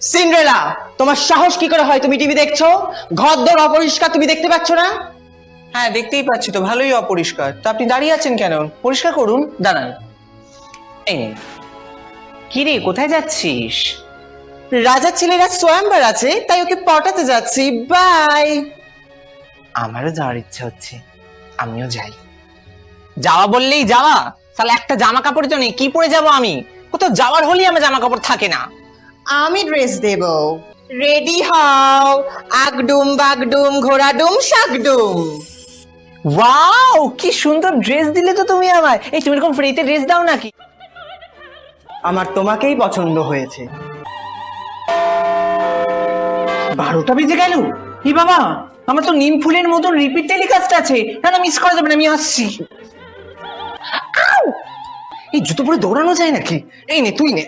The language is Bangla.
সিন্ড্রেলা, তোমার সাহস কি করে হয় তুমি টিভি দেখছ? ঘর দর অপরিষ্কার তুমি দেখতে পাচ্ছ না? হ্যাঁ দেখতেই পাচ্ছি তো, ভালোই অপরিষ্কার। তো আপনি দাঁড়িয়ে আছেন কেন? পরিষ্কার করুন, দাঁড়ান। এই কোথায় যাচ্ছিস? রাজার ছেলেরা স্বয়ংবার আছে, তাই ওকে পটাতে যাচ্ছি। বাই। আমারও যাওয়ার ইচ্ছা হচ্ছে, আমিও যাই। যাওয়া বললেই যাওয়া তাহলে একটা জামা কাপড় তো কি পরে যাব আমি? কোথাও যাওয়ার হলেই আমার জামা কাপড় থাকে না। আমি ড্রেস দেব। রেডি হও। আগডুম বাগডুম ঘোড়াডুম শাকডুম। ওয়াও কি সুন্দর ড্রেস দিলে তো তুমি আমায়। এই তুমি এরকম ফ্রিতে ড্রেস দাও নাকি? আমার তোমাকেই পছন্দ হয়েছে। বারোটা বেজে গেল। ই বাবা আমার তো নিম ফুলের মতন রিপিট টেলিকাস্ট আছে। না না মিস করা যাবে না আমি আসছি। এই জুতো পরে দৌড়ানো যায় নাকি? এই নে তুই নে।